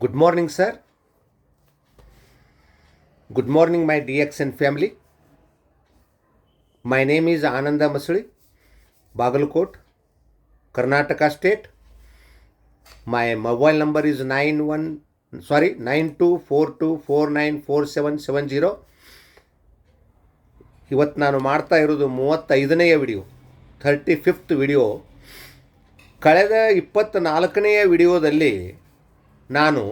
Good morning, sir. Good morning, my DXN family. My name is Ananda Masuli, Bagalkot, Karnataka State. My mobile number is 91 sorry 9242494770. ಇವತ್ತು ನಾನು ಮಾಡ್ತಾ ಇರೋದು ಮೂವತ್ತೈದನೆಯ video thirty fifth video ಕಳೆದ ಇಪ್ಪತ್ತ್ನಾಲ್ಕನೆಯ ವಿಡಿಯೋದಲ್ಲಿ ನಾನು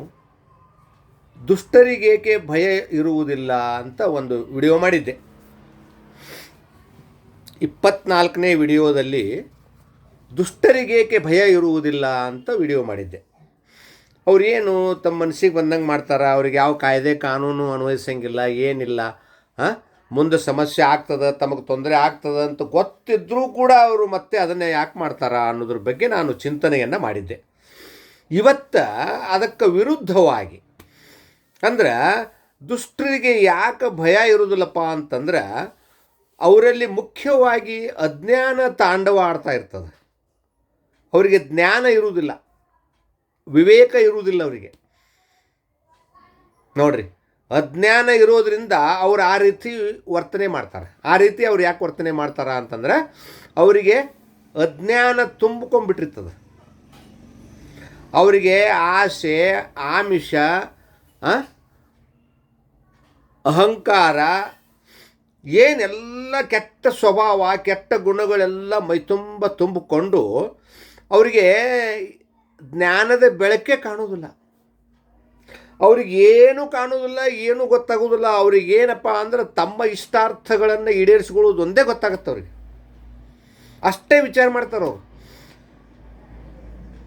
ದುಷ್ಟರಿಗೇಕೆ ಭಯ ಇರುವುದಿಲ್ಲ ಅಂತ ಒಂದು ವಿಡಿಯೋ ಮಾಡಿದ್ದೆ. ಇಪ್ಪತ್ನಾಲ್ಕನೇ ವಿಡಿಯೋದಲ್ಲಿ ದುಷ್ಟರಿಗೇಕೆ ಭಯ ಇರುವುದಿಲ್ಲ ಅಂತ ವಿಡಿಯೋ ಮಾಡಿದ್ದೆ. ಅವ್ರೇನು ತಮ್ಮ ಮನಸ್ಸಿಗೆ ಬಂದಂಗೆ ಮಾಡ್ತಾರೆ? ಅವ್ರಿಗೆ ಯಾವ ಕಾಯ್ದೆ ಕಾನೂನು ಅನ್ವಯಿಸಂಗಿಲ್ಲ, ಏನಿಲ್ಲ ಹಾಂ ಮುಂದೆ ಸಮಸ್ಯೆ ಆಗ್ತದೆ, ತಮಗೆ ತೊಂದರೆ ಆಗ್ತದೆ ಅಂತ ಗೊತ್ತಿದ್ದರೂ ಕೂಡ ಅವರು ಮತ್ತೆ ಅದನ್ನೇ ಯಾಕೆ ಮಾಡ್ತಾರಾ ಅನ್ನೋದ್ರ ಬಗ್ಗೆ ನಾನು ಚಿಂತನೆಯನ್ನು ಮಾಡಿದ್ದೆ. ಇವತ್ತು ಅದಕ್ಕೆ ವಿರುದ್ಧವಾಗಿ ಅಂದ್ರೆ ದುಷ್ಟರಿಗೆ ಯಾಕೆ ಭಯ ಇರೋದಿಲ್ಲಪ್ಪ ಅಂತಂದ್ರೆ ಅವರಲ್ಲಿ ಮುಖ್ಯವಾಗಿ ಅಜ್ಞಾನ ತಾಂಡವ ಆಡ್ತಾ ಇರ್ತದೆ. ಅವರಿಗೆ ಜ್ಞಾನ ಇರುವುದಿಲ್ಲ ವಿವೇಕ ಇರುವುದಿಲ್ಲ ಅವರಿಗೆ. ನೋಡ್ರಿ, ಅಜ್ಞಾನ ಇರೋದ್ರಿಂದ ಅವ್ರು ಆ ರೀತಿ ವರ್ತನೆ ಮಾಡ್ತಾರೆ. ಆ ರೀತಿ ಅವ್ರು ಯಾಕೆ ವರ್ತನೆ ಮಾಡ್ತಾರೆ ಅಂತಂದ್ರೆ ಅವರಿಗೆ ಅಜ್ಞಾನ ತುಂಬಿಕೊಂಡ್ಬಿಟ್ಟಿರ್ತದೆ. ಅವರಿಗೆ ಆಸೆ, ಆಮಿಷ ಅಹಂಕಾರ, ಏನೆಲ್ಲ ಕೆಟ್ಟ ಸ್ವಭಾವ, ಕೆಟ್ಟ ಗುಣಗಳೆಲ್ಲ ಮೈತುಂಬ ತುಂಬಿಕೊಂಡು ಅವರಿಗೆ ಜ್ಞಾನದ ಬೆಳಕೆ ಕಾಣೋದಿಲ್ಲ ಅವ್ರಿಗೇನು ಕಾಣೋದಿಲ್ಲ ಏನು ಗೊತ್ತಾಗೋದಿಲ್ಲ ಅವ್ರಿಗೆ ಏನಪ್ಪ ಅಂದ್ರೆ ತಮ್ಮ ಇಷ್ಟಾರ್ಥಗಳನ್ನು ಈಡೇರಿಸ್ಕೊಳ್ಳೋದು ಒಂದೇ ಗೊತ್ತಾಗುತ್ತೆ ಅವ್ರಿಗೆ. ಅಷ್ಟೇ ವಿಚಾರ ಮಾಡ್ತಾರೆ ಅವ್ರು.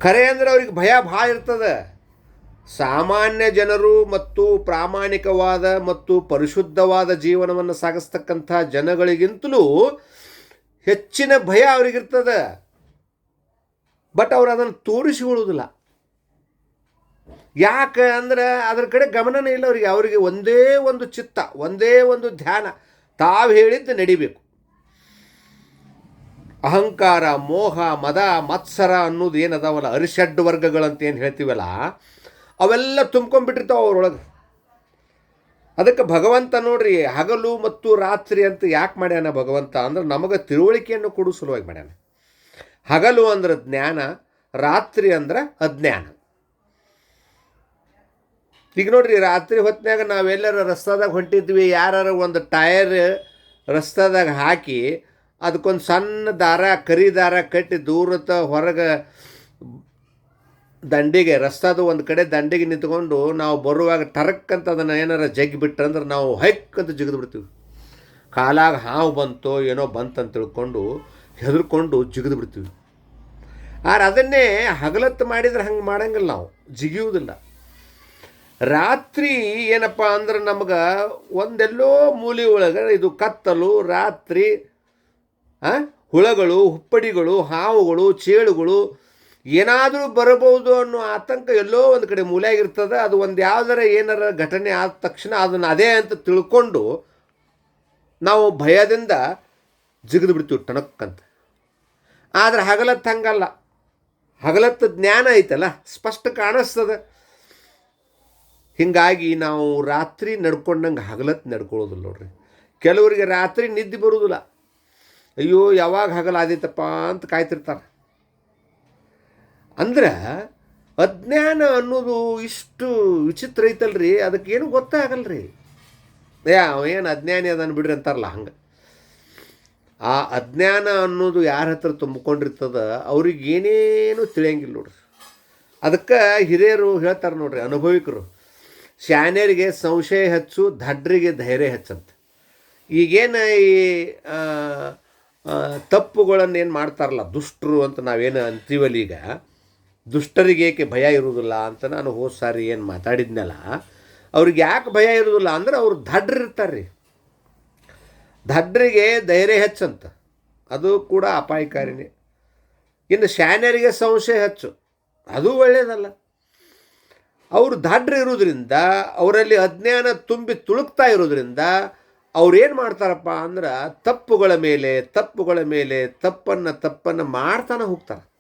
ಖರೆ ಅಂದ್ರೆ ಅವ್ರಿಗೆ ಭಯ ಭಾಳ ಇರ್ತದೆ. ಸಾಮಾನ್ಯ ಜನರು ಮತ್ತು ಪ್ರಾಮಾಣಿಕವಾದ ಮತ್ತು ಪರಿಶುದ್ಧವಾದ ಜೀವನವನ್ನು ಸಾಗಿಸ್ತಕ್ಕಂಥ ಜನಗಳಿಗಿಂತಲೂ ಹೆಚ್ಚಿನ ಭಯ ಅವರಿಗಿರ್ತದೆ. ಬಟ್ ಅವರು ಅದನ್ನು ತೋರಿಸಿಕೊಳ್ಳೋದಿಲ್ಲ ಯಾಕೆ ಅಂದರೆ ಅದ್ರ ಕಡೆ ಗಮನನೇ ಇಲ್ಲ ಅವರಿಗೆ. ಅವರಿಗೆ ಒಂದೇ ಒಂದು ಚಿತ್ತ, ಒಂದೇ ಒಂದು ಧ್ಯಾನ ತಾವು ಹೇಳಿದ್ದು ನಡಿಬೇಕು. ಅಹಂಕಾರ, ಮೋಹ, ಮದ, ಮತ್ಸರ ಅನ್ನೋದು ಏನದಾವಲ್ಲ? ಅರಿಷಡ್ ವರ್ಗಗಳಂತ ಏನು ಹೇಳ್ತೀವಲ್ಲ, ಅವೆಲ್ಲ ತುಂಬ್ಕೊಂಡ್ಬಿಟ್ಟಿರ್ತಾವೆ ಅವ್ರೊಳಗೆ. ಅದಕ್ಕೆ ಭಗವಂತ ನೋಡ್ರಿ, ಹಗಲು ಮತ್ತು ರಾತ್ರಿ ಅಂತ ಯಾಕೆ ಮಾಡ್ಯಾನ ಭಗವಂತ? ಅಂದ್ರೆ ನಮಗೆ ತಿಳುವಳಿಕೆಯನ್ನು ಕೊಡು ಸಲುವಾಗಿ ಮಾಡ್ಯಾನ. ಹಗಲು ಅಂದ್ರೆ ಜ್ಞಾನ, ರಾತ್ರಿ ಅಂದ್ರೆ ಅಜ್ಞಾನ. ಈಗ ನೋಡ್ರಿ, ರಾತ್ರಿ ಹೊತ್ತಿನಾಗ ನಾವೆಲ್ಲರ ರಸ್ತಾದಾಗ ಹೊಂಟಿದ್ವಿ ಯಾರು ಒಂದು ಟಯರ್ ರಸ್ತಾದಾಗ ಹಾಕಿ ಅದಕ್ಕೊಂದು ಸಣ್ಣ ದಾರ, ಕರಿ ದಾರ ಕಟ್ಟಿ ದೂರದ ಹೊರಗೆ ದಂಡಿಗೆ, ರಸ್ತಾದ ಒಂದು ಕಡೆ ದಂಡಿಗೆ ನಿಂತ್ಕೊಂಡು ನಾವು ಬರುವಾಗ ಟರಕ್ ಅಂತ ಅದನ್ನು ಏನಾರ ಜಗ್ಗಿ ಬಿಟ್ರಂದ್ರೆ ನಾವು ಹೈಕ್ ಅಂತ ಜಿಗಿದು ಬಿಡ್ತೀವಿ. ಕಾಲಾಗ ಹಾವು ಬಂತೋ ಏನೋ ಬಂತಂತ ತಿಳ್ಕೊಂಡು ಹೆದರ್ಕೊಂಡು ಜಿಗಿದು ಬಿಡ್ತೀವಿ. ಆದ್ರೆ ಅದನ್ನೇ ಹಗಲತ್ತು ಮಾಡಿದ್ರೆ ಹಂಗೆ ಮಾಡಂಗಿಲ್ಲ ನಾವು, ಜಿಗಿಯುವುದಿಲ್ಲ. ರಾತ್ರಿ ಏನಪ್ಪ ಅಂದ್ರೆ ನಮ್ಗೆ ಒಂದೆಲ್ಲೋ ಮೂಲೆ ಒಳಗೆ ಇದು ಕತ್ತಲು, ರಾತ್ರಿ ಹುಳಗಳು, ಹುಪ್ಪಡಿಗಳು, ಹಾವುಗಳು, ಚೇಳುಗಳು ಏನಾದರೂ ಬರಬಹುದು ಅನ್ನೋ ಆತಂಕ ಎಲ್ಲೋ ಒಂದು ಕಡೆ ಮೂಲೆಯಾಗಿರ್ತದೆ ಅದು ಒಂದು ಯಾವ್ದಾರ ಏನಾರ ಘಟನೆ ಆದ ತಕ್ಷಣ ಅದನ್ನು ಅದೇ ಅಂತ ತಿಳ್ಕೊಂಡು ನಾವು ಭಯದಿಂದ ಜಿಗಿದು ಬಿಡ್ತೀವಿ ಟಣಕ್ಕಂತ ಆದರೆ ಹಗಲತ್ತು ಹಂಗಲ್ಲ. ಹಗಲತ್ತು ಜ್ಞಾನ ಐತಲ್ಲ, ಸ್ಪಷ್ಟ ಕಾಣಿಸ್ತದೆ. ಹೀಗಾಗಿ ನಾವು ರಾತ್ರಿ ನಡ್ಕೊಂಡಂಗೆ ಹಗಲತ್ತು ನಡ್ಕೊಳ್ಳೋದಿಲ್ಲ ನೋಡ್ರಿ. ಕೆಲವರಿಗೆ ರಾತ್ರಿ ನಿದ್ದೆ ಬರೋದಿಲ್ಲ. ಅಯ್ಯೋ, ಯಾವಾಗ ಹಗಲಾದೈತಪ್ಪ ಅಂತ ಕಾಯ್ತಿರ್ತಾರೆ. ಅಂದ್ರೆ ಅಜ್ಞಾನ ಅನ್ನೋದು ಇಷ್ಟು ವಿಚಿತ್ರ ಐತಲ್ರಿ, ಅದಕ್ಕೇನು ಗೊತ್ತಾಗಲ್ರಿ ಏ, ಅವ ಏನು ಅಜ್ಞಾನಿ ಅದನ್ನು ಬಿಡ್ರಿ ಅಂತಾರಲ್ಲ ಹಂಗೆ. ಆ ಅಜ್ಞಾನ ಅನ್ನೋದು ಯಾರ ಹತ್ರ ತುಂಬಿಕೊಂಡಿರ್ತದ ಅವ್ರಿಗೇನೇನು ತಿಳಿಯಂಗಿಲ್ಲ ನೋಡ್ರಿ. ಅದಕ್ಕೆ ಹಿರಿಯರು ಹೇಳ್ತಾರೆ ನೋಡ್ರಿ, ಅನುಭವಿಕರು ಶಾನ್ಯರಿಗೆ ಸಂಶಯ ಹೆಚ್ಚು, ದಡ್ರಿಗೆ ಧೈರ್ಯ ಹೆಚ್ಚಂತ. ಈಗೇನು ಈ ತಪ್ಪುಗಳನ್ನು ಏನು ಮಾಡ್ತಾರಲ್ಲ, ದುಷ್ಟರು ಅಂತ ನಾವೇನು ಅಂತೀವಲ್ಲ ಈಗ, ದುಷ್ಟರಿಗೆ ಏಕೆ ಭಯ ಇರುವುದಿಲ್ಲ ಅಂತ ನಾನು ಹೋದ ಸಾರಿ ಏನು ಮಾತಾಡಿದ್ನಲ್ಲ, ಅವ್ರಿಗೆ ಯಾಕೆ ಭಯ ಇರೋದಿಲ್ಲ ಅಂದ್ರೆ ಅವ್ರು ದಡ್ರಿರ್ತಾರೆ ರೀ ದಡ್ರಿಗೆ ಧೈರ್ಯ ಹೆಚ್ಚಂತ, ಅದು ಕೂಡ ಅಪಾಯಕಾರಿನೇ ಇನ್ನು ಶಾನ್ಯರಿಗೆ ಸಂಶಯ ಹೆಚ್ಚು, ಅದು ಒಳ್ಳೆಯದಲ್ಲ ಅವರು ದಡ್ರಿರೋದ್ರಿಂದ ಅವರಲ್ಲಿ ಅಜ್ಞಾನ ತುಂಬಿ ತುಳುಕ್ತಾ ಇರೋದ್ರಿಂದ ಅವ್ರು ಏನು ಮಾಡ್ತಾರಪ್ಪ ಅಂದ್ರೆ ತಪ್ಪುಗಳ ಮೇಲೆ ತಪ್ಪುಗಳ ಮೇಲೆ, ತಪ್ಪನ್ನು ತಪ್ಪನ್ನು ಮಾಡ್ತಾನೆ ಹೋಗ್ತಾರೆ.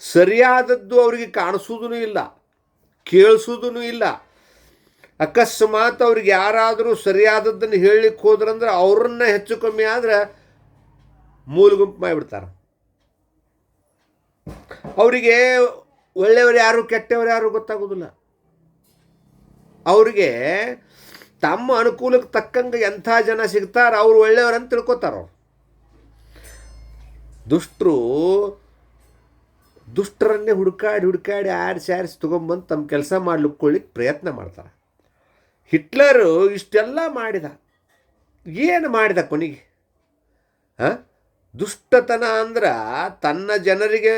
ಸರಿಯಾದದ್ದು ಅವರಿಗೆ ಕಾಣಿಸೋದೂ ಇಲ್ಲ ಕೇಳಿಸೋದೂ ಇಲ್ಲ. ಅಕಸ್ಮಾತ್ ಅವ್ರಿಗೆ ಯಾರಾದರೂ ಸರಿಯಾದದ್ದನ್ನು ಹೇಳಲಿಕ್ಕೆ ಹೋದ್ರಂದ್ರೆ ಅವ್ರನ್ನ ಹೆಚ್ಚು ಕಮ್ಮಿ ಆದ್ರೆ ಮೂಲ ಗುಂಪು ಮಾಡಿಬಿಡ್ತಾರೆ. ಅವರಿಗೆ ಒಳ್ಳೆಯವರು ಯಾರು, ಕೆಟ್ಟವರು ಯಾರು ಗೊತ್ತಾಗೋದಿಲ್ಲ. ಅವ್ರಿಗೆ ತಮ್ಮ ಅನುಕೂಲಕ್ಕೆ ತಕ್ಕಂಗೆ ಎಂಥ ಜನ ಸಿಗ್ತಾರೆ ಅವ್ರು ಒಳ್ಳೆಯವರಂತ ತಿಳ್ಕೊತಾರ ಅವ್ರು. ದುಷ್ಟರು ದುಷ್ಟರನ್ನೇ ಹುಡುಕಾಡಿ ಹುಡುಕಾಡಿ ಆಡಿಸಿ ಆರಿಸಿ ತೊಗೊಂಬಂದು ತಮ್ಮ ಕೆಲಸ ಮಾಡ್ಲಿಕ್ಕೊಳ್ಳಿಕ್ಕೆ ಪ್ರಯತ್ನ ಮಾಡ್ತಾರೆ. ಹಿಟ್ಲರು ಇಷ್ಟೆಲ್ಲ ಮಾಡಿದ. ಏನು ಮಾಡಿದ ಕೊನೆಗೆ? ಹಾಂ ದುಷ್ಟತನ ಅಂದ್ರೆ ತನ್ನ ಜನರಿಗೆ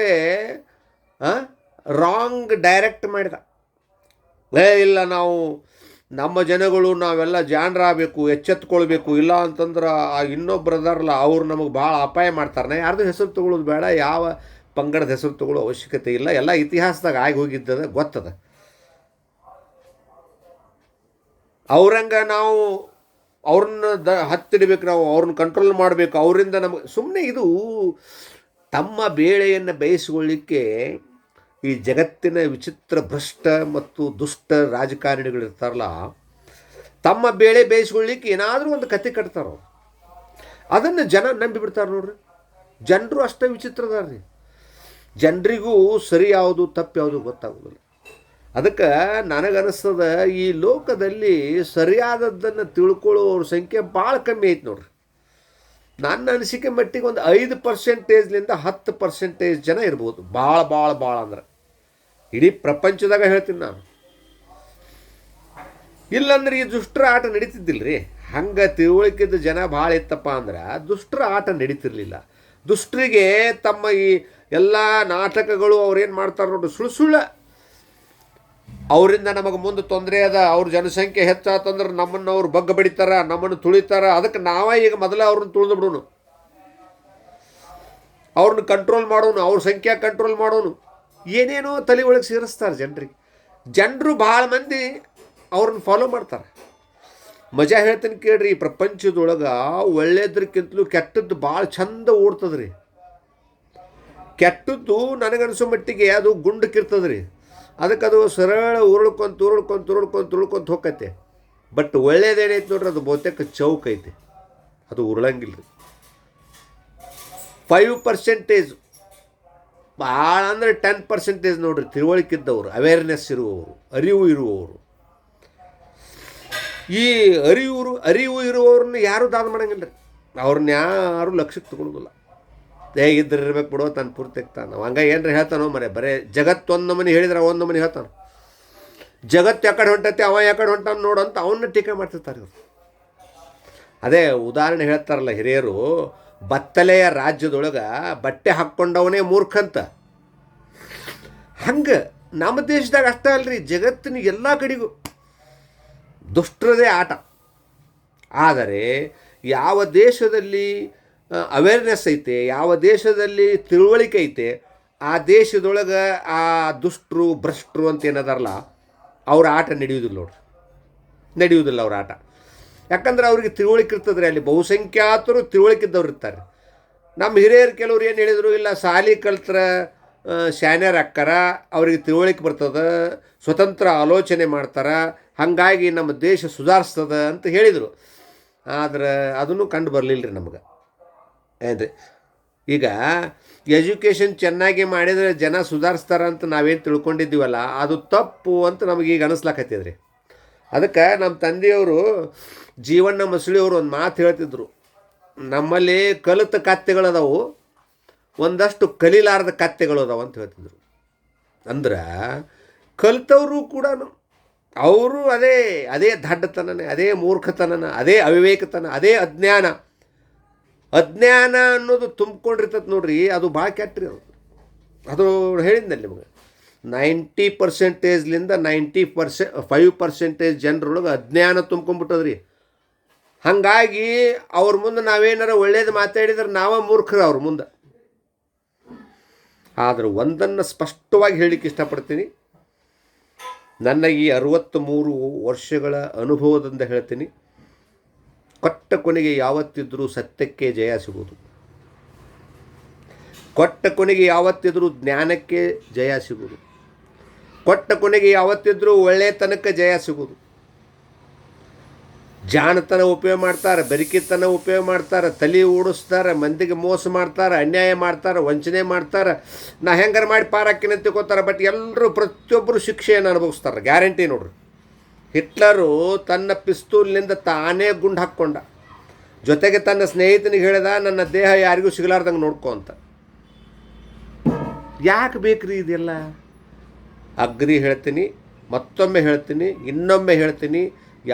ರಾಂಗ್ ಡೈರೆಕ್ಟ್ ಮಾಡಿದ. ಏ, ಇಲ್ಲ ನಾವು ನಮ್ಮ ಜನಗಳು ನಾವೆಲ್ಲ ಜಾಣರಾಗಬೇಕು, ಎಚ್ಚೆತ್ಕೊಳ್ಬೇಕು, ಇಲ್ಲ ಅಂತಂದ್ರೆ ಆ ಇನ್ನೊಬ್ಬರದಾರಲ್ಲ ಅವ್ರು ನಮಗೆ ಭಾಳ ಅಪಾಯ ಮಾಡ್ತಾರೆ. ಯಾರ್ದು ಹೆಸರು ತಗೊಳ್ಳೋದು ಬೇಡ, ಯಾವ ಪಂಗಡದ ಹೆಸರು ತಗೊಳ್ಳೋ ಅವಶ್ಯಕತೆ ಇಲ್ಲ. ಎಲ್ಲ ಇತಿಹಾಸದಾಗ ಆಗಿ ಹೋಗಿದ್ದದ, ಗೊತ್ತದ. ಅವ್ರಂಗೆ ನಾವು ಅವ್ರನ್ನ ದ ಹತ್ತಿಡಬೇಕು, ನಾವು ಅವ್ರನ್ನ ಕಂಟ್ರೋಲ್ ಮಾಡಬೇಕು, ಅವರಿಂದ ನಮಗೆ ಸುಮ್ಮನೆ ಇದು ತಮ್ಮ ಬೇಳೆಯನ್ನು ಬೇಯಿಸ್ಕೊಳ್ಳಿಕ್ಕೆ ಈ ಜಗತ್ತಿನ ವಿಚಿತ್ರ ಭ್ರಷ್ಟ ಮತ್ತು ದುಷ್ಟ ರಾಜಕಾರಣಿಗಳಿರ್ತಾರಲ್ಲ, ತಮ್ಮ ಬೇಳೆ ಬೇಯಿಸ್ಕೊಳ್ಳಿಕ್ಕೆ ಏನಾದರೂ ಒಂದು ಕತೆ ಕಟ್ತಾರ, ಅದನ್ನು ಜನ ನಂಬಿಬಿಡ್ತಾರೆ ನೋಡ್ರಿ. ಜನರು ಅಷ್ಟೇ ವಿಚಿತ್ರದಾರ್ರಿ ಜನರಿಗೂ ಸರಿ ಯಾವುದು, ತಪ್ಪು ಯಾವುದು ಗೊತ್ತಾಗೋದಿಲ್ಲ. ಅದಕ್ಕೆ ನನಗನ್ನಿಸ್ತದ ಈ ಲೋಕದಲ್ಲಿ ಸರಿಯಾದದ್ದನ್ನು ತಿಳ್ಕೊಳ್ಳೋರ ಸಂಖ್ಯೆ ಭಾಳ ಕಮ್ಮಿ ಐತೆ ನೋಡ್ರಿ. ನನ್ನ ಅನಿಸಿಕೆ ಮಟ್ಟಿಗೆ ಒಂದು ಐದು ಪರ್ಸೆಂಟೇಜ್ಲಿಂದ ಹತ್ತು ಪರ್ಸೆಂಟೇಜ್ ಜನ ಇರ್ಬೋದು. ಭಾಳ ಭಾಳ ಭಾಳ ಅಂದ್ರೆ. ಇಡೀ ಪ್ರಪಂಚದಾಗ ಹೇಳ್ತೀನಿ ನಾನು. ಇಲ್ಲಂದ್ರೆ ಈ ದುಷ್ಟರ ಆಟ ನಡೀತಿದ್ದಿಲ್ರಿ? ಹಂಗೆ ತಿಳುವಳಿಕೆದ ಜನ ಭಾಳ ಇತ್ತಪ್ಪ ಅಂದ್ರೆ ದುಷ್ಟರ ಆಟ ನಡೀತಿರ್ಲಿಲ್ಲ. ದುಷ್ಟರಿಗೆ ತಮ್ಮ ಈ ಎಲ್ಲ ನಾಟಕಗಳು ಅವ್ರೇನು ಮಾಡ್ತಾರೆ ನೋಡಿ ಸುಳ್ಳು ಸುಳ್ಳು. ಅವರಿಂದ ನಮಗೆ ಮುಂದೆ ತೊಂದರೆ ಅದ, ಅವ್ರ ಜನಸಂಖ್ಯೆ ಹೆಚ್ಚಾತಂದ್ರೆ ನಮ್ಮನ್ನು ಅವ್ರು ಬಗ್ಗ ಬಡಿತಾರ, ನಮ್ಮನ್ನು ತುಳಿತಾರ. ಅದಕ್ಕೆ ನಾವೇ ಈಗ ಮೊದಲೇ ಅವ್ರನ್ನ ತುಳಿದು ಅವ್ರನ್ನ ಕಂಟ್ರೋಲ್ ಮಾಡೋನು, ಅವ್ರ ಸಂಖ್ಯೆ ಕಂಟ್ರೋಲ್ ಮಾಡೋನು. ಏನೇನೋ ತಲೆ ಒಳಗೆ ಸೇರಿಸ್ತಾರೆ ಜನರಿಗೆ. ಜನರು ಭಾಳ ಮಂದಿ ಅವ್ರನ್ನ ಫಾಲೋ ಮಾಡ್ತಾರೆ. ಮಜಾ ಹೇಳ್ತೀನಿ ಕೇಳ್ರಿ ಪ್ರಪಂಚದೊಳಗೆ ಒಳ್ಳೇದ್ರಕ್ಕಿಂತಲೂ ಕೆಟ್ಟದ್ದು ಭಾಳ ಚಂದ ಓಡ್ತದ್ರಿ. ಕೆಟ್ಟದ್ದು ನನಗನ್ಸೋ ಮಟ್ಟಿಗೆ ಅದು ಗುಂಡಕ್ಕಿರ್ತದ್ರಿ. ಅದಕ್ಕೆ ಅದು ಸರಳ ಉರುಳ್ಕೊಂತ ಉರುಳ್ಕೊಂತ ಉರುಳ್ಕೊಂತ ಉರುಳ್ಕೊಂತ ಹೋಗತ್ತೆ ಬಟ್ ಒಳ್ಳೇದೇನೈತೆ ನೋಡ್ರಿ, ಅದು ಬಹುತೇಕ ಚೌಕ್ ಐತೆ ಅದು ಉರುಳಂಗಿಲ್ಲ ರೀ ಫೈವ್ ಪರ್ಸೆಂಟೇಜ್ ಭಾಳ ಅಂದರೆ ಟೆನ್ ಪರ್ಸೆಂಟೇಜ್ ನೋಡ್ರಿ ತಿಳುವಳಿಕಿದ್ದವರು ಅವೇರ್ನೆಸ್ ಇರುವವರು, ಅರಿವು ಇರುವವರು. ಈ ಅರಿವು ಅರಿವು ಇರುವವ್ರನ್ನ ಯಾರೂ ದಾನ ಮಾಡಂಗಿಲ್ಲ ರೀ ಅವ್ರನ್ನ ಯಾರು ಲಕ್ಷ್ಯಕ್ಕೆ ತಗೊಳ್ಳೋದಿಲ್ಲ ಹೇಗಿದ್ದರೆ ಇರ್ಬೇಕು ಬಿಡೋ, ತಾನು ಪೂರ್ತಿ ತಾನು ಹಂಗ ಏನ್ರ ಹೇಳ್ತಾನೋ ಮರೆ ಬರೇ ಜಗತ್ತು ಒಂದು ನಮನಿ ಹೇಳಿದ್ರೆ ಒಂದು ನಮನಿ ಹೇಳ್ತಾನೆ. ಜಗತ್ತು ಯಾಕಡೆ ಹೊಂಟೈತಿ, ಅವ ಯಾಕಡೆ ಹೊಂಟಾನ ನೋಡು ಅಂತ ಅವನ್ನ ಟೀಕೆ ಮಾಡ್ತಿರ್ತಾರೆ ಇವರು. ಅದೇ ಉದಾಹರಣೆ ಹೇಳ್ತಾರಲ್ಲ ಹಿರಿಯರು ಬತ್ತಲೆಯ ರಾಜ್ಯದೊಳಗೆ ಬಟ್ಟೆ ಹಾಕ್ಕೊಂಡವನೇ ಮೂರ್ಖಂತ. ಹಂಗೆ ನಮ್ಮ ದೇಶದಾಗ ಅಷ್ಟೇ ಅಲ್ರಿ, ಜಗತ್ತಿನ ಎಲ್ಲ ಕಡೆಗೂ ದುಷ್ಟರದೇ ಆಟ. ಆದರೆ ಯಾವ ದೇಶದಲ್ಲಿ ಅವೇರ್ನೆಸ್ ಐತೆ, ಯಾವ ದೇಶದಲ್ಲಿ ತಿಳುವಳಿಕೆ ಐತೆ, ಆ ದೇಶದೊಳಗೆ ಆ ದುಷ್ಟರು ಭ್ರಷ್ಟರು ಅಂತ ಏನದಾರಲ್ಲ, ಅವ್ರ ಆಟ ನಡೆಯುವುದಿಲ್ಲ ನೋಡ್ರಿ. ನಡೆಯುವುದಿಲ್ಲ ಅವ್ರ ಆಟ. ಯಾಕಂದ್ರೆ ಅವ್ರಿಗೆ ತಿಳುವಳಿಕೆ ಇರ್ತದ್ರೆ ಅಲ್ಲಿ. ಬಹುಸಂಖ್ಯಾತರು ತಿಳುವಳಿಕಿದ್ದವ್ರು ಇರ್ತಾರೆ. ನಮ್ಮ ಹಿರಿಯರು ಕೆಲವ್ರು ಏನು ಹೇಳಿದರು, ಇಲ್ಲ, ಸಾಲಿ ಕಲ್ತ್ರ ಶಾನ್ಯರ್ ಅಕ್ಕಾರ, ಅವ್ರಿಗೆ ತಿಳುವಳಿಕೆ ಬರ್ತದೆ, ಸ್ವತಂತ್ರ ಆಲೋಚನೆ ಮಾಡ್ತಾರೆ, ಹಾಗಾಗಿ ನಮ್ಮ ದೇಶ ಸುಧಾರಿಸ್ತದೆ ಅಂತ ಹೇಳಿದರು. ಆದ್ರೆ ಅದನ್ನು ಕಂಡು ಬರಲಿಲ್ಲ ರೀ ನಮಗೆ. ಏನ್ರಿ? ಈಗ ಎಜುಕೇಷನ್ ಚೆನ್ನಾಗಿ ಮಾಡಿದರೆ ಜನ ಸುಧಾರಿಸ್ತಾರ ಅಂತ ನಾವೇನು ತಿಳ್ಕೊಂಡಿದ್ದೀವಲ್ಲ, ಅದು ತಪ್ಪು ಅಂತ ನಮಗೆ ಈಗ ಅನಿಸ್ಲಾಕತ್ತಿದ್ರಿ ಅದಕ್ಕೆ ನಮ್ಮ ತಂದೆಯವರು ಜೀವಣ್ಣ ಮಸಳಿಯವರು ಒಂದು ಮಾತು ಹೇಳ್ತಿದ್ರು. ನಮ್ಮಲ್ಲಿ ಕಲಿತ ಕತ್ತೆಗಳದಾವು, ಒಂದಷ್ಟು ಕಲೀಲಾರದ ಕತ್ತೆಗಳು ಅದಾವ ಅಂತ ಹೇಳ್ತಿದ್ರು. ಅಂದ್ರೆ ಕಲಿತವರು ಕೂಡ ಅವರು ಅದೇ ಅದೇ ದಡ್ಡತನನೇ, ಅದೇ ಮೂರ್ಖತನನ, ಅದೇ ಅವಿವೇಕತನ, ಅದೇ ಅಜ್ಞಾನ. ಅಜ್ಞಾನ ಅನ್ನೋದು ತುಂಬಿಕೊಂಡಿರ್ತದೆ ನೋಡ್ರಿ, ಅದು ಭಾಳ ಕೆಟ್ಟ್ರಿ ಅದು. ಅದು ಹೇಳಿದ್ನಲ್ಲಿ ನಿಮಗೆ? ನೈಂಟಿ ಪರ್ಸೆಂಟೇಜ್ಲಿಂದ ನೈಂಟಿ ಪರ್ಸೆ, ಫೈವ್ ಪರ್ಸೆಂಟೇಜ್ ಜನರೊಳಗೆ ಅಜ್ಞಾನ ತುಂಬ್ಕೊಂಡ್ಬಿಟ್ಟದ್ರಿ ಹಾಗಾಗಿ ಅವ್ರ ಮುಂದೆ ನಾವೇನಾರ ಒಳ್ಳೇದು ಮಾತಾಡಿದ್ರೆ ನಾವೇ ಮೂರ್ಖರು ಅವ್ರ ಮುಂದೆ. ಆದ್ರೆ ಒಂದನ್ನು ಸ್ಪಷ್ಟವಾಗಿ ಹೇಳಲಿಕ್ಕೆ ಇಷ್ಟಪಡ್ತೀನಿ. ನನ್ನ ಈ ಅರವತ್ತ್ಮೂರು ವರ್ಷಗಳ ಅನುಭವದಿಂದ ಹೇಳ್ತೀನಿ. ಕೊಟ್ಟ ಕೊನೆಗೆ ಯಾವತ್ತಿದ್ರೂ ಸತ್ಯಕ್ಕೆ ಜಯ ಸಿಗೋದು ಕೊಟ್ಟ ಕೊನೆಗೆ ಯಾವತ್ತಿದ್ರೂ ಜ್ಞಾನಕ್ಕೆ ಜಯ ಸಿಗುವುದು. ಕೊಟ್ಟ ಕೊನೆಗೆ ಯಾವತ್ತಿದ್ರೂ ಒಳ್ಳೆತನಕ್ಕೆ ಜಯ ಸಿಗೋದು ಜಾಣತನ ಉಪಯೋಗ ಮಾಡ್ತಾರೆ, ಬೆರಿಕಿತನ ಉಪಯೋಗ ಮಾಡ್ತಾರೆ, ತಲೆ ಓಡಿಸ್ತಾರೆ, ಮಂದಿಗೆ ಮೋಸ ಮಾಡ್ತಾರೆ, ಅನ್ಯಾಯ ಮಾಡ್ತಾರೆ, ವಂಚನೆ ಮಾಡ್ತಾರೆ. ನಾ ಹೆಂಗಾರ ಮಾಡಿ ಪಾರಾಕಿನ ತಿಳ್ಕೊತಾರೆ ಬಟ್ ಎಲ್ಲರೂ ಪ್ರತಿಯೊಬ್ಬರು ಶಿಕ್ಷೆಯನ್ನು ಅನುಭವಿಸ್ತಾರೆ, ಗ್ಯಾರಂಟಿ ನೋಡ್ರಿ. ಹಿಟ್ಲರು ತನ್ನ ಪಿಸ್ತೂಲ್ನಿಂದ ತಾನೇ ಗುಂಡು ಹಾಕ್ಕೊಂಡ. ಜೊತೆಗೆ ತನ್ನ ಸ್ನೇಹಿತನಿಗೆ ಹೇಳಿದ, ನನ್ನ ದೇಹ ಯಾರಿಗೂ ಸಿಗಲಾರ್ದಂಗೆ ನೋಡ್ಕೊ ಅಂತ. ಯಾಕೆ ಬೇಕ್ರಿ ಇದೆಲ್ಲ? ಅಗ್ರಿ ಹೇಳ್ತೀನಿ, ಮತ್ತೊಮ್ಮೆ ಹೇಳ್ತೀನಿ, ಇನ್ನೊಮ್ಮೆ ಹೇಳ್ತೀನಿ.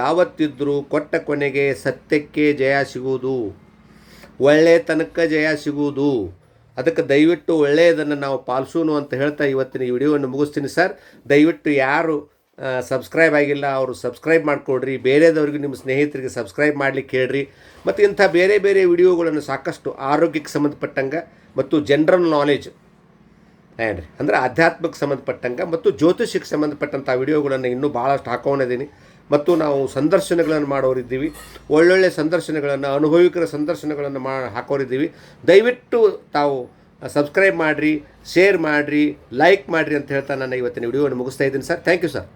ಯಾವತ್ತಿದ್ರೂ ಕೊಟ್ಟ ಕೊನೆಗೆ ಸತ್ಯಕ್ಕೆ ಜಯ ಸಿಗುವುದು. ಒಳ್ಳೆಯತನಕ್ಕೆ ಜಯ ಸಿಗುವುದು. ಅದಕ್ಕೆ ದಯವಿಟ್ಟು ಒಳ್ಳೆಯದನ್ನು ನಾವು ಪಾಲಿಸೋನು ಅಂತ ಹೇಳ್ತಾ ಇವತ್ತಿನ ಈ ವಿಡಿಯೋವನ್ನು ಮುಗಿಸ್ತೀನಿ ಸರ್. ದಯವಿಟ್ಟು ಯಾರು ಸಬ್ಸ್ಕ್ರೈಬ್ ಆಗಿಲ್ಲ, ಅವರು ಸಬ್ಸ್ಕ್ರೈಬ್ ಮಾಡಿಕೊಡ್ರಿ. ಬೇರೆದವ್ರಿಗೆ ನಿಮ್ಮ ಸ್ನೇಹಿತರಿಗೆ ಸಬ್ಸ್ಕ್ರೈಬ್ ಮಾಡಲಿಕ್ಕೆ ಹೇಳ್ರಿ. ಮತ್ತು ಇಂಥ ಬೇರೆ ಬೇರೆ ವಿಡಿಯೋಗಳನ್ನು ಸಾಕಷ್ಟು ಆರೋಗ್ಯಕ್ಕೆ ಸಂಬಂಧಪಟ್ಟಂಗೆ ಮತ್ತು ಜನರಲ್ ನಾಲೆಜ್ ಏನ್ರಿ? ಅಂದರೆ ಆಧ್ಯಾತ್ಮಕ್ಕೆ ಸಂಬಂಧಪಟ್ಟಂಗೆ ಮತ್ತು ಜ್ಯೋತಿಷಕ್ಕೆ ಸಂಬಂಧಪಟ್ಟಂಥ ವಿಡಿಯೋಗಳನ್ನು ಇನ್ನೂ ಭಾಳಷ್ಟು ಹಾಕೊಂಡಿದ್ದೀನಿ ಮತ್ತು ನಾವು ಸಂದರ್ಶನಗಳನ್ನು ಮಾಡೋರಿದ್ದೀವಿ ಒಳ್ಳೊಳ್ಳೆ ಸಂದರ್ಶನಗಳನ್ನು, ಅನುಭವಿಕರ ಸಂದರ್ಶನಗಳನ್ನು ಮಾ ಹಾಕೋರಿದ್ದೀವಿ ದಯವಿಟ್ಟು ತಾವು ಸಬ್ಸ್ಕ್ರೈಬ್ ಮಾಡಿರಿ, ಶೇರ್ ಮಾಡಿರಿ, ಲೈಕ್ ಮಾಡಿರಿ ಅಂತ ಹೇಳ್ತಾ ನಾನು ಇವತ್ತಿನ ವಿಡಿಯೋವನ್ನು ಮುಗಿಸ್ತಾ ಇದ್ದೀನಿ ಸರ್. Thank you sir